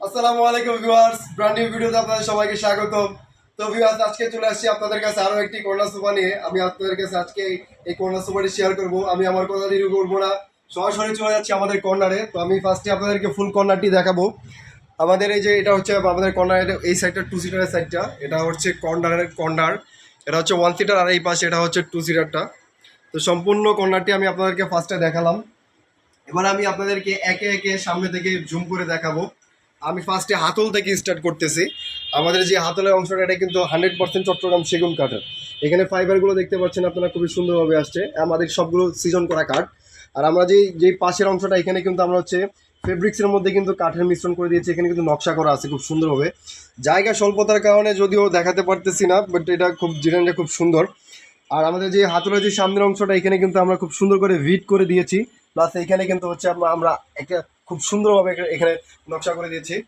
আসসালামু আলাইকুম viewers brand new ভিডিওতে আপনাদের সবাইকে স্বাগত তো ভিউয়ার্স, আজকে চলে আসছি আপনাদের কাছে আরও একটি কর্নার সোফা নিয়ে। আমি আপনাদের কাছে আজকে এই- কর্নার সোফাটি শেয়ার করব। আমি আমার কথা দিয়ে করব না। সরাসরি চলে যাচ্ছি আমাদের কর্নারে তো আমি ফার্স্টে আপনাদেরকে ফুল কর্নারটি দেখাবো। আমাদের এই যে এটা হচ্ছে আমাদের কর্নারের এই সাইডটা টু সিটারের সাইডটা এটা হচ্ছে কর্নারের কর্নার এটা হচ্ছে ওয়ান সিটার আর এই পাশে এটা হচ্ছে টু। সিটারটা তো সম্পূর্ণ কর্নারটি আমি আপনাদেরকে ফার্স্টে দেখালাম। এবার আমি আপনাদেরকে একে একে সামনে থেকে জুম করে দেখাবো। আমি ফার্স্টে হাতল থেকে স্টার্ট করতেছি। আমাদের যে হাতলের অংশটা, এটা কিন্তু হান্ড্রেড পার্সেন্ট চট্টগ্রাম সেগুন কাঠের। এখানে ফাইবারগুলো দেখতে পাচ্ছেন আপনারা, খুবই সুন্দরভাবে আসছে। আমাদের সবগুলো সিজন করা কাঠ। আর আমরা যেই যেই পাশের অংশটা, এখানে কিন্তু আমরা হচ্ছে ফেব্রিক্সের মধ্যে কিন্তু কাঠের মিশ্রণ করে দিয়েছি। এখানে কিন্তু নকশা করা আছে খুব সুন্দরভাবে। জায়গা স্বল্পতার কারণে যদিও দেখাতে পারতেছি না বাট এটা খুব ডিজাইনটা খুব সুন্দর। আর আমাদের যে হাতলের যে সামনের অংশটা, এখানে কিন্তু আমরা খুব সুন্দর করে ভিট করে দিয়েছি। প্লাস এখানে কিন্তু হচ্ছে আমরা একটা খুব সুন্দরভাবে এখানে- নকশা করে দিয়েছি।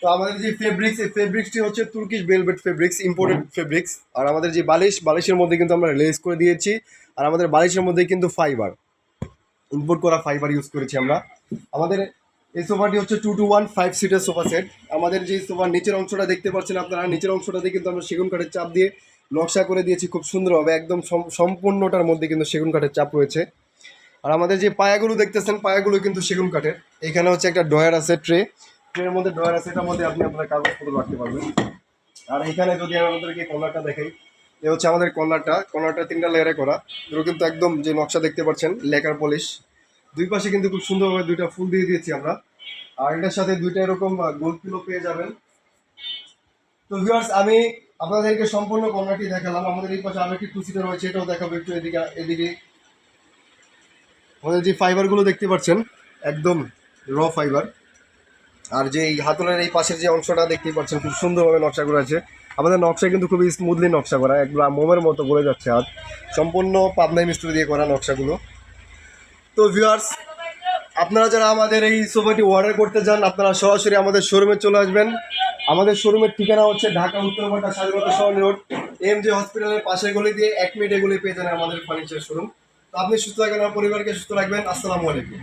তো আমাদের যে ফেব্রিক্স এই ফেব্রিক্সটি হচ্ছে Turkish velvet fabrics imported fabrics আর আমাদের যে বালিশ বালিশের মধ্যে কিন্তু আমরা লেস করে দিয়েছি। আর আমাদের বালিশের মধ্যে কিন্তু ফাইবার ইম্পোর্ট করা ফাইবার ইউজ করেছি আমরা। আমাদের এই সোফাটি হচ্ছে টু টু ওয়ান ফাইভ সিটের সোফা সেট আমাদের যে সোফার নিচের অংশটা দেখতে পাচ্ছেন আপনারা নিচের অংশটাতে কিন্তু আমরা সেগুন কাঠের চাপ দিয়ে নকশা করে দিয়েছি। খুব সুন্দরভাবে একদম সম্পূর্ণটার মধ্যে কিন্তু সেগুন কাঠের চাপ রয়েছে। আর আমাদের যে পায়াগুলো দেখতেছেন, পায়াগুলো কিন্তু সেগুন কাঠের। এখানে হচ্ছে একটা ডয়ার আছে, ট্রে। ট্রের মধ্যে ডয়ার আছে, এটার মধ্যে আপনি আপনার কাগজপত্র রাখতে পারবেন। আর এখানে যদি আমি আমাদেরকে কর্নারটা দেখাই, এ হচ্ছে আমাদের কর্নারটা। কর্নারটা তিনটা লেয়ারে করা। এগুলো কিন্তু একদম যে নকশা দেখতে পাচ্ছেন, লেকার পলিশ। দুই পাশে কিন্তু খুব সুন্দরভাবে দুইটা ফুল দিয়ে দিয়েছি আমরা। আর এটার সাথে দুইটা এরকম গোল পিলো পেয়ে যাবেন। তো ভিউয়ার্স আমি আপনাদেরকে সম্পূর্ণ কর্নারটি দেখালাম। আমাদের এই পাশে আরও একটি টুসিটার রয়েছে, এটাও দেখাবো একটু এদিকে এদিকে। আমাদের যে ফাইবারগুলো দেখতে পাচ্ছেন, একদম র ফাইবার আর যে এই হাতলের এই পাশের যে অংশটা দেখতে পাচ্ছেন, খুব সুন্দরভাবে নকশা করা আছে। আমাদের নকশা কিন্তু খুবই স্মুথলি নকশা করা একদম মোমের মতো গড়ে যাচ্ছে হাত। সম্পূর্ণ পাবনাই মিস্ত্রি দিয়ে করা নকশাগুলো। তো ভিউয়ার্স আপনারা যারা আমাদের এই সোফাটি অর্ডার করতে চান, আপনারা সরাসরি আমাদের শোরুমে চলে আসবেন। আমাদের শোরুমের ঠিকানা হচ্ছে ঢাকা উত্তরপাটা স্বাধীনতা সরণি রোড। এম জে হসপিটালের পাশের গলি দিয়ে এক মিনিট এগুলি পেয়ে যান আমাদের ফার্নিচার শোরুম আপনি সুস্থ থাকবেন আমার পরিবারকে সুস্থ রাখবেন। আসসালামু আলাইকুম।